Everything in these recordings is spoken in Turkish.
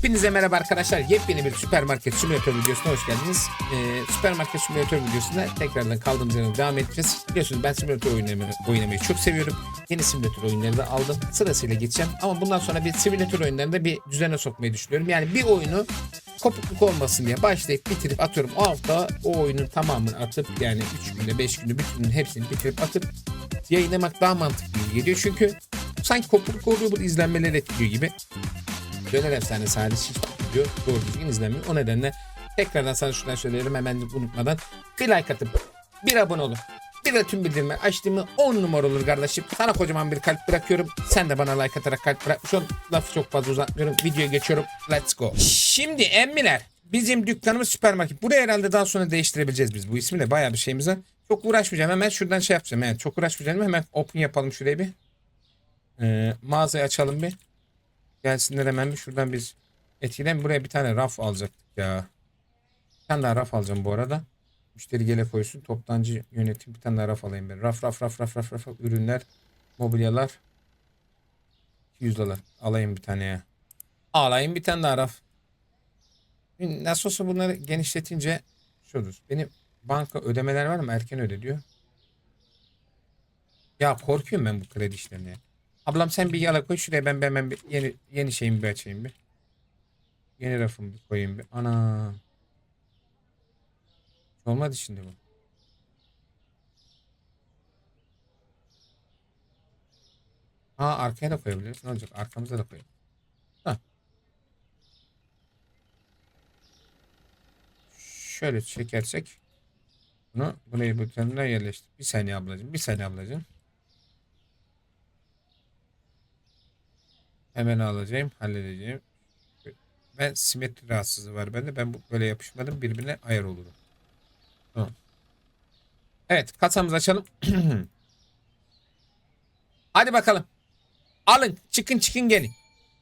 Hepinize merhaba arkadaşlar. Yepyeni bir süpermarket simülatör videosuna hoş geldiniz. Ee, süpermarket simülatör videosunda tekrardan kaldığımız yerden devam edeceğiz. Biliyorsunuz ben simülatör oynamayı, oynamayı çok seviyorum. Yeni simülatör oyunları da aldım. Sırasıyla geçeceğim. Ama bundan sonra bir simülatör oyunlarında bir düzene sokmayı düşünüyorum. Yani bir oyunu kopukluk olmasın diye başlayıp bitirip atıyorum. O hafta o oyunun tamamını atıp yani 3 günde 5 günde bütünün hepsini bitirip atıp yayınlamak daha mantıklı geliyor. Çünkü sanki kopukluk oluyor bu izlenmeleri etkiliyor gibi. Döner efsanesi hariç hiç video doğru düzgün izlemiyor. O nedenle tekrardan sana şuradan söyleyelim hemen unutmadan bir like atıp bir abone olup bir de tüm bildirimleri açtığımı 10 numara olur kardeşim. Sana kocaman bir kalp bırakıyorum. Sen de bana like atarak kalp bırak. Şu an lafı çok fazla uzatmıyorum. Videoya geçiyorum. Let's go. Şimdi emmiler. Bizim dükkanımız süpermarket. Burayı herhalde daha sonra değiştirebileceğiz biz. Bu ismiyle bayağı bir şeyimiz var. Çok uğraşmayacağım. Hemen şuradan şey yapacağım. Yani çok uğraşmayacağım. Hemen open yapalım şurayı bir. Ee, mağazayı açalım bir. Gelsinler hemen bir şuradan biz etkilen buraya bir tane raf alacaktık ya. Bir tane daha raf alacağım bu arada. Müşteri gele koysun. Toptancı yönetim bir tane daha raf alayım ben. Raf raf raf raf raf raf. Ürünler, mobilyalar. 200 dolar. Alayım bir tane ya. Alayım bir tane daha raf. Nasıl olsa bunları genişletince şudur. Benim banka ödemeler var mı? Erken öde diyor. Ya korkuyorum ben bu kredi işlerine. Ablam sen bir yala koy şuraya ben ben hemen bir yeni yeni şeyimi bir açayım bir. Yeni rafımı bir koyayım bir. Ana. Olmadı şimdi bu. Aa arkaya da koyabiliriz. Ne olacak? Arkamıza da koyalım. Hah. Şöyle çekersek bunu buraya butonuna yerleştir. Bir saniye ablacığım. Bir saniye ablacığım. Hemen alacağım. Halledeceğim. Ben simetri rahatsızlığı var bende. Ben bu böyle yapışmadım. Birbirine ayar olurum. Evet. Kasamızı açalım. Hadi bakalım. Alın. Çıkın çıkın gelin.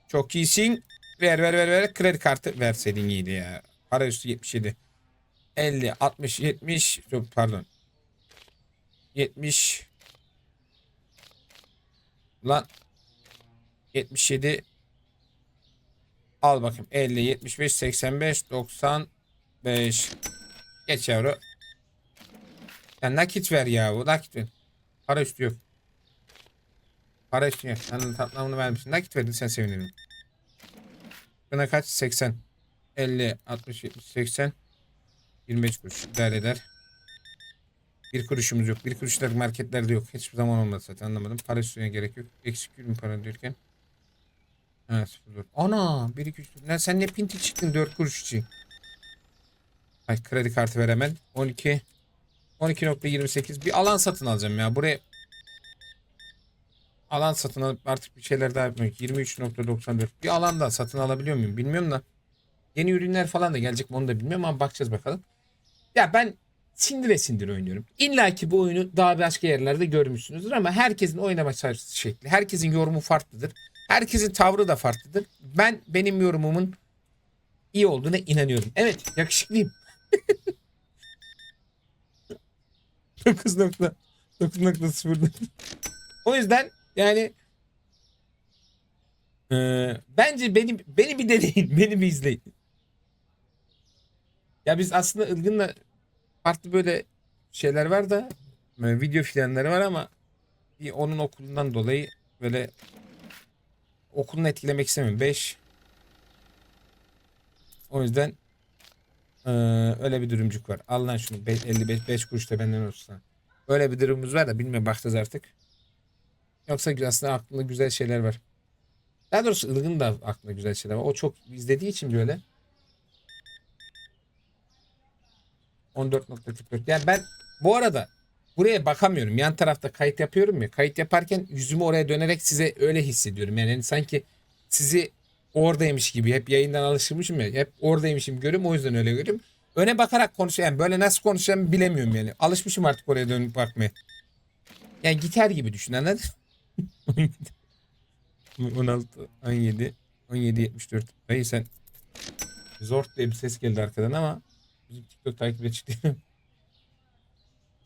Çok iyisin. Ver ver ver ver. Kredi kartı verseydin iyiydi ya. Para üstü 77. 50, 60, 70. Yok pardon. 70. Lan 77 al bakayım 50 75 85 95 geç yavru. Ya nakit ver ya nakit ver. Para üstü yok para üstü yok sen tatlamını vermişsin. Nakit verdin sen sevinirim. Buna kaç? 80 50 60 70 80 25 kuruş. İdare eder. Bir kuruşumuz yok. Bir kuruşlar marketlerde yok. Hiçbir zaman olmadı zaten anlamadım. Para üstüne gerek yok. Eksik ürün para diyorken. 0 Ana 1 2 3 4. Lan sen ne pinti çıktın 4 kuruş için. Ay kredi kartı ver hemen. 12 12.28 bir alan satın alacağım ya. Buraya alan satın alıp artık bir şeyler daha yapmak. 23.94 bir alan da satın alabiliyor muyum bilmiyorum da. Yeni ürünler falan da gelecek mi onu da bilmiyorum ama bakacağız bakalım. Ya ben sindire sindire oynuyorum. İlla ki bu oyunu daha başka yerlerde görmüşsünüzdür ama herkesin oynama şekli, herkesin yorumu farklıdır. Herkesin tavrı da farklıdır. Ben benim yorumumun iyi olduğuna inanıyorum. Evet, yakışıklıyım. 9.9.0 O yüzden yani e, bence beni beni bir deneyin, beni bir izleyin. Ya biz aslında Ilgın'la farklı böyle şeyler var da böyle video filanları var ama bir onun okulundan dolayı böyle okulunu etkilemek istemiyorum. 5 o yüzden eee, öyle bir durumcuk var. Al lan şunu 55 5 kuruş da benden olsun. Öyle bir durumumuz var da bilmiyorum bakacağız artık. Yoksa aslında aklında güzel şeyler var. Daha doğrusu Ilgın da aklında güzel şeyler var. O çok izlediği için böyle. 14.44. Yani ben bu arada buraya bakamıyorum. Yan tarafta kayıt yapıyorum ya. Kayıt yaparken yüzümü oraya dönerek size öyle hissediyorum. Yani hani sanki sizi oradaymış gibi hep yayından alışmışım ya. Hep oradaymışım görüyorum. O yüzden öyle görüyorum. Öne bakarak konuşuyorum. Yani böyle nasıl konuşacağımı bilemiyorum yani. Alışmışım artık oraya dönüp bakmaya. Yani gitar gibi düşün anladın? 16, 17, 17, 74. Dayı sen zor diye bir ses geldi arkadan ama Bizim TikTok takipçi çıktı.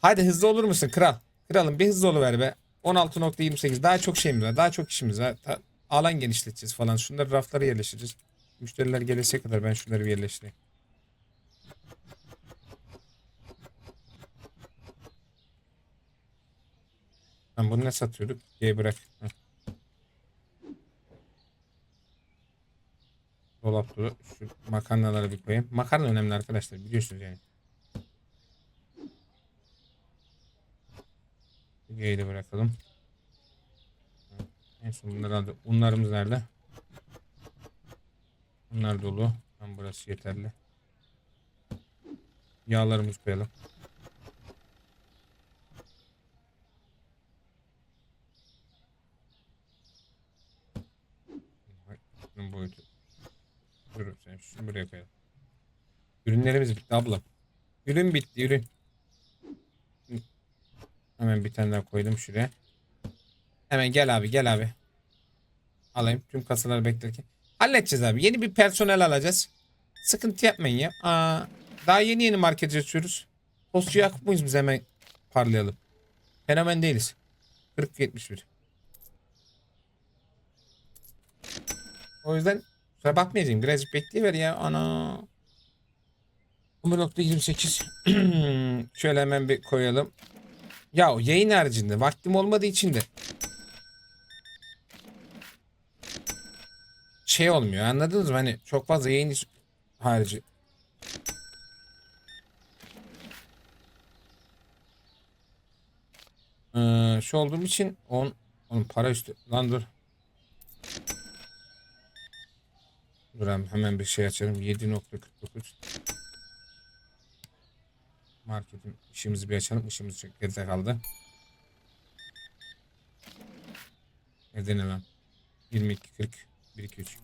Hadi hızlı olur musun kral? Kralım bir hızlı oluver be. 16.28 daha çok şeyimiz var. Daha çok işimiz var. Ta- alan genişleteceğiz falan. Şunları raflara yerleştireceğiz. Müşteriler gelese kadar ben şunları bir yerleştireyim. Ben bunu ne satıyorduk? Diye bırak. Heh. Dolap dolu. Şu makarnaları bir koyayım. Makarna önemli arkadaşlar biliyorsunuz yani. G'yi bırakalım. En son bunları aldık. Unlarımız nerede? Bunlar dolu. Tam burası yeterli. Yağlarımızı koyalım. Bunun boyutu. Dur sen şunu buraya koyalım. Ürünlerimiz bitti abla. Ürün bitti ürün. Hemen bir tane daha koydum şuraya. Hemen gel abi gel abi. Alayım tüm kasaları beklerken. Halledeceğiz abi. Yeni bir personel alacağız. Sıkıntı yapmayın ya. Aa, daha yeni yeni market açıyoruz. Postçu Yakup muyuz biz hemen parlayalım. Fenomen değiliz. 40-71. O yüzden kusura bakmayacağım. Birazcık bekleyiver ya. Ana. 11.28 Şöyle hemen bir koyalım. Ya yayın haricinde vaktim olmadığı için de şey olmuyor anladınız mı? Hani çok fazla yayın harici. Ee, şu olduğum için on, onun para üstü lan dur. Dur hemen bir şey açalım. 7.49 Marketin işimizi bir açalım. İşimiz çok geride kaldı. Nerede ne lan? 22 40 1 2 3.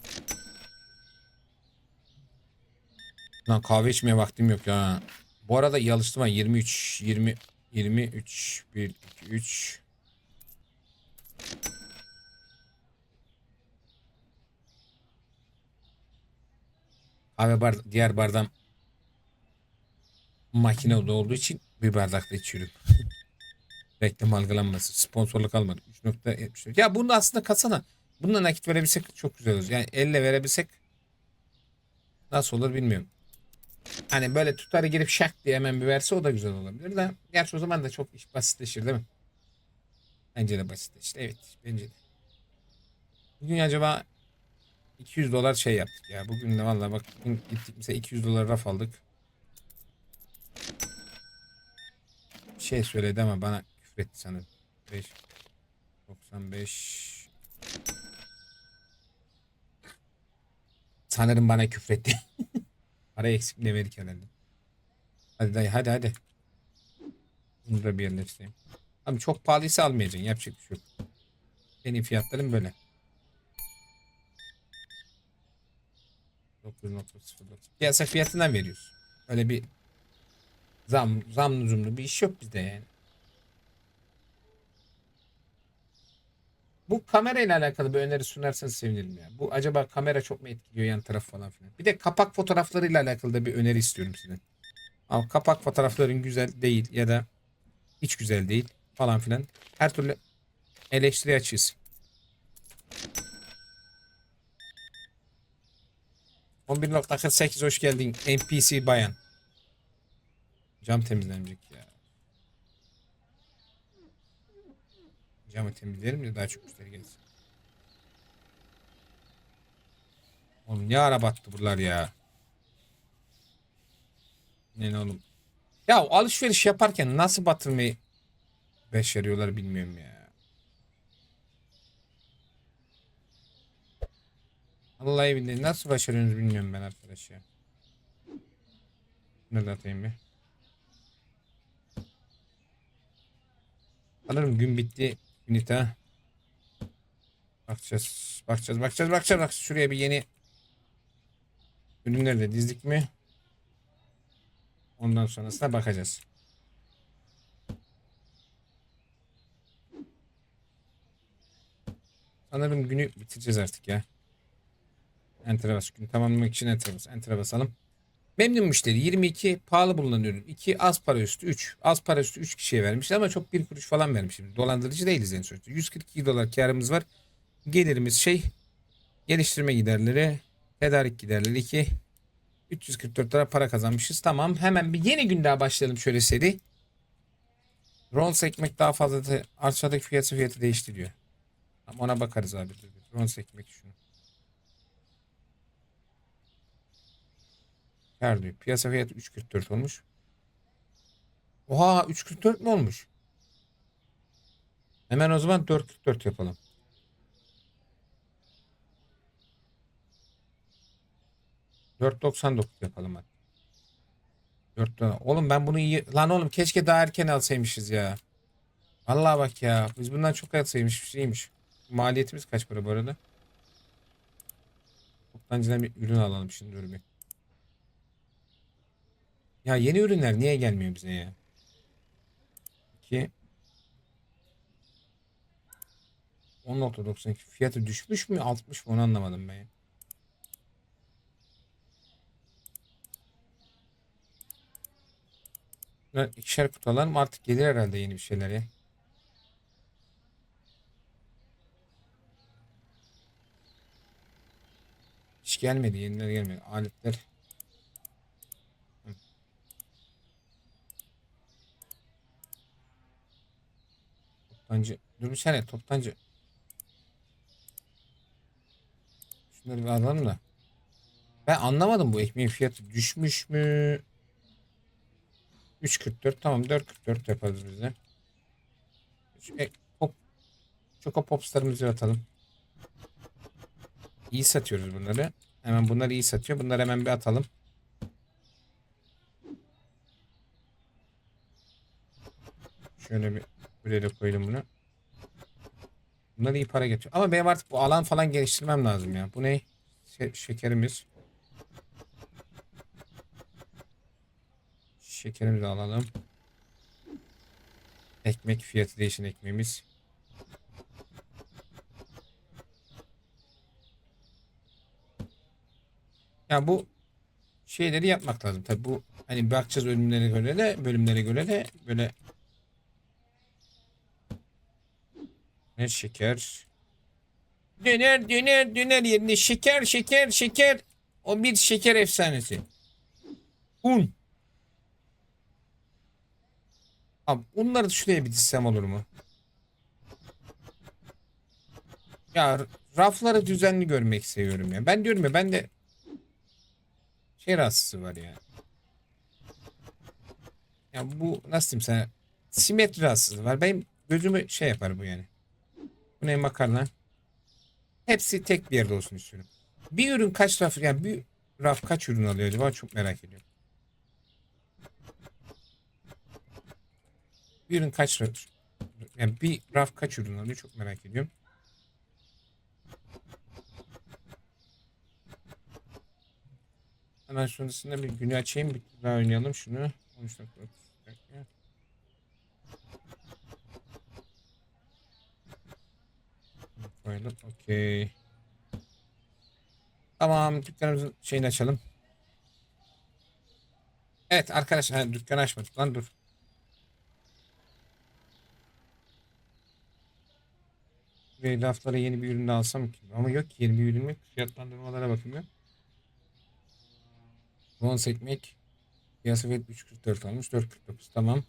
Lan kahve içmeye vaktim yok ya. Bu arada iyi alıştım ha. 23 20 23 1 2 3 Kahve bar diğer bardağım makinede olduğu için bir bardakta içiyorum. Reklam algılanmasın. Sponsorluk almadım. 3.74. Ya bunu aslında kasana. Bununla nakit verebilsek çok güzel olur. Yani elle verebilsek nasıl olur bilmiyorum. Hani böyle tutarı girip şak diye hemen bir verse o da güzel olabilir de. Gerçi o zaman da çok iş basitleşir değil mi? Bence de basitleşti. Evet bence de. Bugün acaba 200 dolar şey yaptık ya. Bugün de vallahi bak bugün gittik mesela 200 dolar raf aldık. Şey söyledi ama bana küfretti sanırım. 5 95 Sanırım bana küfretti. Para eksik ne verik herhalde. Hadi dayı hadi hadi. Bunu da bir yerleştireyim. Abi çok pahalıysa almayacaksın. Yapacak bir şey yok. Benim fiyatlarım böyle. 9.04 Piyasa fiyatından veriyoruz. Öyle bir zam zam lüzumlu bir iş yok bizde yani. Bu kamerayla alakalı bir öneri sunarsanız sevinirim ya. Bu acaba kamera çok mu etkiliyor yan taraf falan filan. Bir de kapak fotoğraflarıyla alakalı da bir öneri istiyorum sizden. Ama kapak fotoğrafların güzel değil ya da hiç güzel değil falan filan. Her türlü eleştiri açığız. sekiz hoş geldin NPC bayan. Cam temizlenecek ya. Camı temizlerim de daha çok müşteri gelsin. Oğlum ne ara battı buralar ya. Ne ne oğlum. Ya alışveriş yaparken nasıl batırmayı başarıyorlar bilmiyorum ya. Vallahi billahi nasıl başarıyorsunuz bilmiyorum ben arkadaş ya. Ne atayım bir. Sanırım gün bitti. Unita. Bakacağız. Bakacağız. Bakacağız. Bakacağız. Bak şuraya bir yeni ürünleri de dizdik mi? Ondan sonrasına bakacağız. Sanırım günü bitireceğiz artık ya. Enter'a bas. Günü tamamlamak için enter'a bas. Enter'a basalım. Memnun müşteri 22 pahalı bulunan ürün 2 az para üstü 3 az para üstü 3 kişiye vermişler ama çok bir kuruş falan vermişim. Dolandırıcı değiliz en sonuçta. 142 dolar karımız var. Gelirimiz şey geliştirme giderleri Tedarik giderleri 2. 344 lira para kazanmışız. Tamam. Hemen bir yeni gün daha başlayalım şöyle seri. Rolls ekmek daha fazla da aşağıdaki fiyatı fiyatı değiştiriyor. Ama ona bakarız abi. Rolls ekmek şunu. Her diyor. Piyasa fiyatı 3.44 olmuş. Oha 3.44 mi olmuş? Hemen o zaman 4.44 yapalım. ...4.99 yapalım hadi. 4 Oğlum ben bunu iyi... Lan oğlum keşke daha erken alsaymışız ya. Vallahi bak ya. Biz bundan çok alsaymışız. iyiymiş. Maliyetimiz kaç para bu arada? Toptancıdan bir ürün alalım şimdi dur bir. Ya yeni ürünler niye gelmiyor bize ya? 2 10.92 fiyatı düşmüş mü 60 mı onu anlamadım ben. Bunlar ikişer kutu alalım artık gelir herhalde yeni bir şeyler ya. Hiç gelmedi yeniler gelmedi. Aletler Toptancı. Dur bir saniye toptancı. Şunları bir alalım da. Ben anlamadım bu ekmeğin fiyatı düşmüş mü? 3.44 tamam 4.44 yaparız biz de. Ek, pop, Choco Pops'larımızı atalım. İyi satıyoruz bunları. Hemen bunlar iyi satıyor. Bunları hemen bir atalım. Şöyle bir buraya da koyalım bunu. Bunlar iyi para getiriyor. Ama benim artık bu alan falan geliştirmem lazım ya. Bu ne? Şe- şekerimiz. Şekerimizi alalım. Ekmek fiyatı değişen ekmeğimiz. Ya bu şeyleri yapmak lazım. Tabi bu hani bakacağız bölümlere göre de bölümlere göre de böyle ne şeker döner döner döner yerine şeker şeker şeker o bir şeker efsanesi. Un. Abi bunları da şuraya bir dizsem olur mu? Ya rafları düzenli görmek seviyorum ya. Ben diyorum ya ben de şey rahatsızlığı var ya. Ya bu nasıl diyeyim sana simetri rahatsızlığı var. Benim gözümü şey yapar bu yani. Bu ne makarna? Hepsi tek bir yerde olsun istiyorum. Bir ürün kaç raf yani bir raf kaç ürün alıyor acaba çok merak ediyorum. Bir ürün kaç raf yani bir raf kaç ürün alıyor çok merak ediyorum. Hemen sonrasında bir günü açayım bir daha oynayalım şunu. 13 dakika. dakika. Koyalım. Okey. Tamam dükkanımızın şeyini açalım. Evet arkadaşlar ha, dükkanı açmadık lan dur. Ve laflara yeni bir ürün alsam ki. Ama yok ki yeni bir ürün yok. Fiyatlandırmalara bakayım ya. Bons ekmek. Piyasa fiyatı 3.44 olmuş. 4.49 tamam.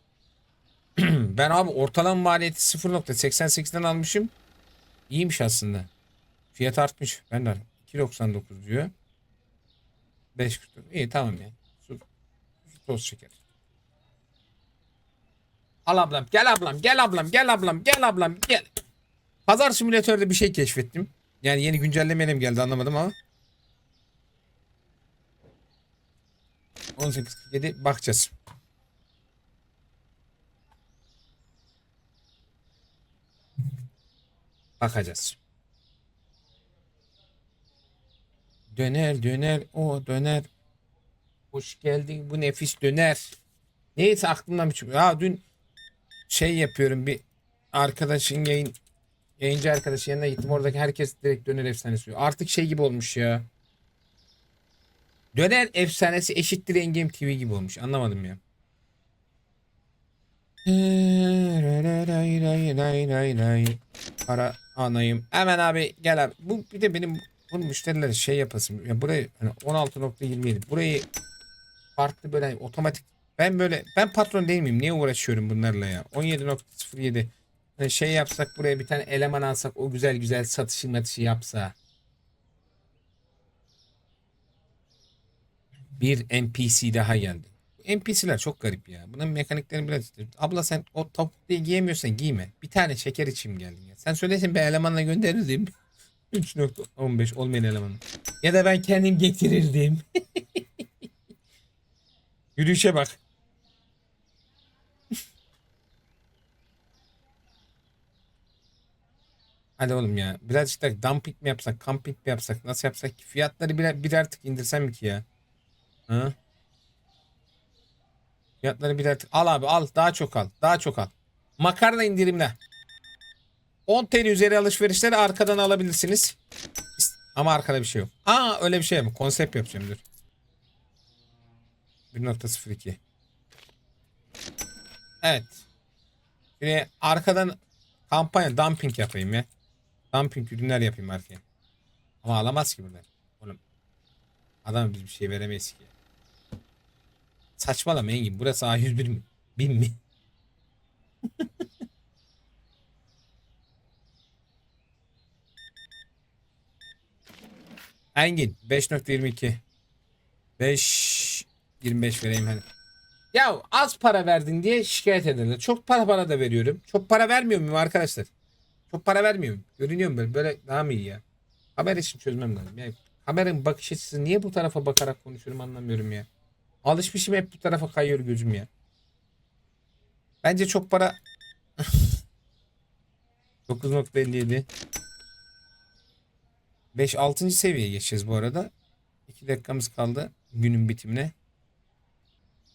ben abi ortalama maliyeti 0.88'den almışım. İyiymiş aslında. Fiyat artmış. Ben de 2.99 diyor. 5.49. İyi tamam ya. Su, su toz şeker. Al ablam gel ablam gel ablam gel ablam gel ablam gel. Pazar simülatörde bir şey keşfettim. Yani yeni güncellemeyle mi geldi anlamadım ama. 18.47 bakacağız. Bakacağız. Döner döner o döner. Hoş geldin bu nefis döner. Neyse aklımdan bir çıkıyor. Ya dün şey yapıyorum bir arkadaşın yayın yayıncı arkadaşın yanına gittim. Oradaki herkes direkt döner efsanesi diyor. Artık şey gibi olmuş ya. Döner efsanesi eşittir Engame TV gibi olmuş. Anlamadım ya. Para anayım. Hemen abi gel abi. Bu bir de benim Bunu müşterilere şey yapasın. Ya burayı hani 16.27 burayı farklı böyle otomatik ben böyle ben patron değil miyim? Niye uğraşıyorum bunlarla ya? 17.07 hani şey yapsak buraya bir tane eleman alsak o güzel güzel satışı matışı yapsa. Bir NPC daha geldi. NPC'ler çok garip ya. Bunun mekaniklerini biraz... Abla sen o topukluyu giyemiyorsan giyme. Bir tane şeker içim geldin ya. Sen söylesin ben elemanla gönderirdim. 3.15 olmayan elemanı. Ya da ben kendim getirirdim. Yürüyüşe bak. Hadi oğlum ya. Birazcık da dumping mi yapsak, camping mi yapsak, nasıl yapsak ki? Fiyatları birer, birer tık indirsem mi ki ya? Ha? Fiyatları birer tık. Al abi al. Daha çok al. Daha çok al. Makarna indirimde. 10 TL üzeri alışverişleri arkadan alabilirsiniz. Ama arkada bir şey yok. Aa öyle bir şey mi? Konsept yapacağım dur. 1.02 Evet. Şimdi arkadan kampanya dumping yapayım ya. Dumping ürünler yapayım arkaya. Ama alamaz ki buradan. Oğlum. Adama biz bir şey veremeyiz ki. Saçmalama Engin. Burası A101 mi? 1000 mi? Engin 5.22 5 25 vereyim hani. Ya az para verdin diye şikayet ederler. Çok para para da veriyorum. Çok para vermiyor muyum arkadaşlar? Çok para vermiyor muyum? Görünüyor mu böyle? Böyle daha mı iyi ya? Haber için çözmem lazım. Yani haberin bakış açısı niye bu tarafa bakarak konuşuyorum anlamıyorum ya. Alışmışım hep bu tarafa kayıyor gözüm ya. Bence çok para 9.57 5 6. seviyeye geçeceğiz bu arada. 2 dakikamız kaldı günün bitimine.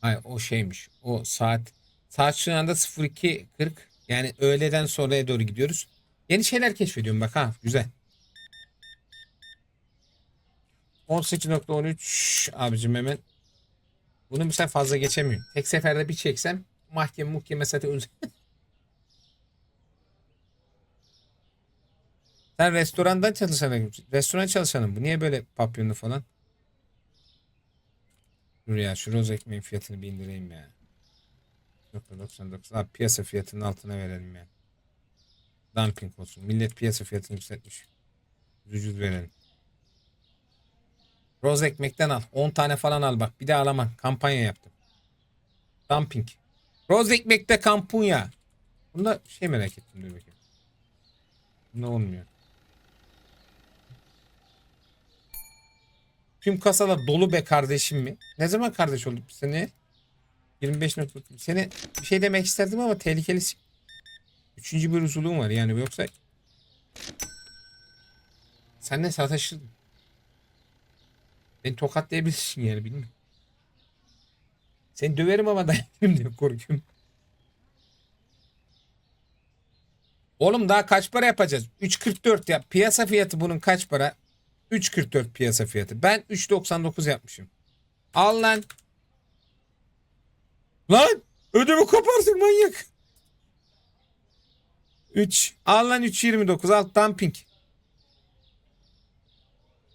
Hayır o şeymiş. O saat saat şu anda 02.40 yani öğleden sonraya doğru gidiyoruz. Yeni şeyler keşfediyorum bak ha güzel. 18.13 abicim hemen. Bunu bir fazla geçemiyorum. Tek seferde bir çeksem mahkeme muhkeme zaten Sen restorandan çalışanı, restoran çalışanı bu. Niye böyle papyonlu falan? Dur ya şu roz ekmeğin fiyatını bir indireyim ya. 99. Abi piyasa fiyatının altına verelim ya. Dumping olsun. Millet piyasa fiyatını yükseltmiş. Ucuz verelim. Roz ekmekten al. 10 tane falan al bak. Bir de alamam. Kampanya yaptım. Dumping. Roz ekmekte kampanya. Bunda şey merak ettim dur bakayım. Bunda olmuyor. Tüm kasalar dolu be kardeşim mi? Ne zaman kardeş olduk seni? 25 nokta. Seni bir şey demek isterdim ama tehlikelisin. Üçüncü bir usulüm var yani yoksa sen ne sataşırdın. Beni tokatlayabilirsin yani bilmiyorum. Seni döverim ama dayanırım diye korkuyorum. Oğlum daha kaç para yapacağız? 3.44 ya. Piyasa fiyatı bunun kaç para? 3.44 piyasa fiyatı. Ben 3.99 yapmışım. Al lan. Lan ödümü koparsın manyak. 3. Al lan 3.29 al dumping.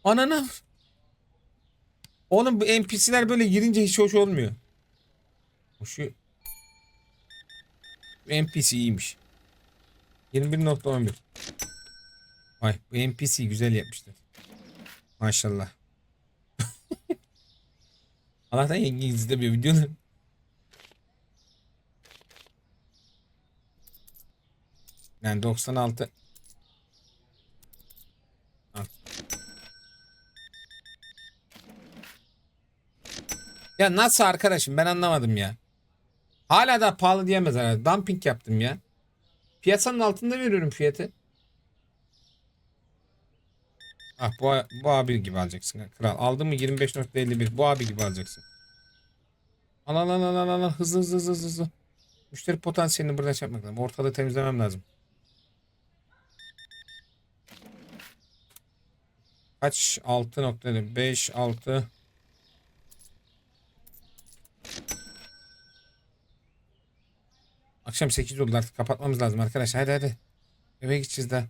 Anana. Oğlum bu NPC'ler böyle girince hiç hoş olmuyor. Şu NPC iyiymiş. 21.11 Vay bu NPC güzel yapmışlar. Maşallah. Allah'tan yenge izlemiyor videoları. Yani 96 Ya nasıl arkadaşım ben anlamadım ya. Hala da pahalı diyemez herhalde. Dumping yaptım ya. Piyasanın altında veriyorum fiyatı. Ah bu, bu abi gibi alacaksın. Kral aldın mı 25.51 bu abi gibi alacaksın. Al al al al al hızlı hızlı hızlı hızlı. Müşteri potansiyelini buradan şey lazım. Ortalığı temizlemem lazım. Kaç? 6.5 6 Akşam 8 oldu artık kapatmamız lazım arkadaşlar. Hadi hadi. Eve gideceğiz daha.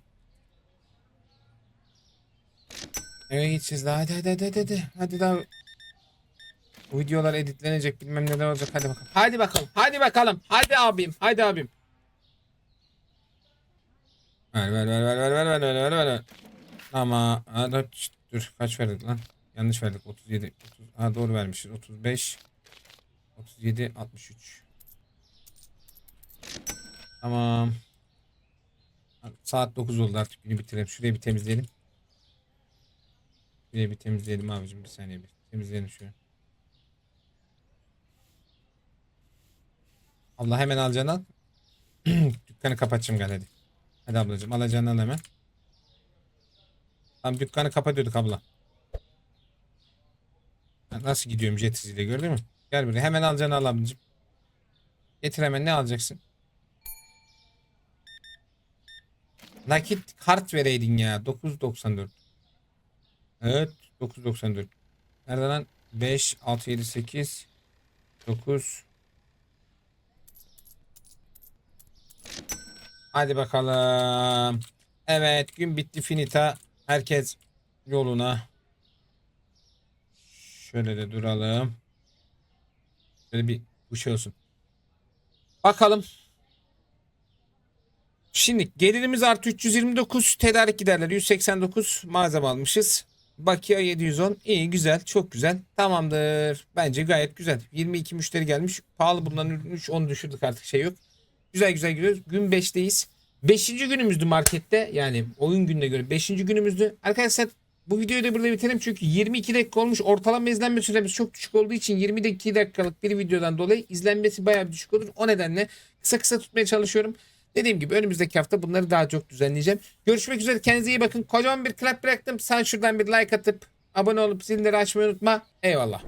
Eve gideceğiz daha hadi hadi hadi hadi hadi. Hadi daha bu videolar editlenecek bilmem neler olacak hadi bakalım. Hadi bakalım hadi bakalım hadi abim hadi abim. Ver ver ver ver ver ver ver ver ver ver. Ama dur, dur kaç verdik lan? Yanlış verdik 37 30, ha doğru vermişiz 35 37 63 Tamam. Saat 9 oldu artık günü bitirelim. Şurayı bir temizleyelim. Şurayı bir temizleyelim abicim bir saniye bir. Temizleyelim şurayı. Allah hemen alacağını al. Dükkanı kapatacağım gel hadi. Hadi ablacığım alacağını al hemen. Tam dükkanı kapatıyorduk abla. Nasıl gidiyorum jet hızıyla gördün mü? Gel buraya hemen alacağını al ablacığım. Getir hemen ne alacaksın? Nakit kart vereydin ya. 9.94. Evet 9.94. Nerede lan? 5, 6, 7, 8, 9. Hadi bakalım. Evet gün bitti finita. Herkes yoluna. Şöyle de duralım. Şöyle bir bu şey olsun. Bakalım. Şimdi gelirimiz artı 329 tedarik giderleri 189 malzeme almışız. Bakiye 710 iyi güzel çok güzel tamamdır. Bence gayet güzel. 22 müşteri gelmiş pahalı ürün 3 10 düşürdük artık şey yok. Güzel güzel gidiyoruz. Gün 5'teyiz 5. günümüzdü markette yani oyun gününe göre 5. günümüzdü. Arkadaşlar bu videoyu da burada bitirelim çünkü 22 dakika olmuş. Ortalama izlenme süremiz çok düşük olduğu için 22 dakikalık bir videodan dolayı izlenmesi bayağı bir düşük olur. O nedenle kısa kısa tutmaya çalışıyorum Dediğim gibi önümüzdeki hafta bunları daha çok düzenleyeceğim. Görüşmek üzere kendinize iyi bakın. Kocaman bir clap bıraktım. Sen şuradan bir like atıp abone olup zilleri açmayı unutma. Eyvallah.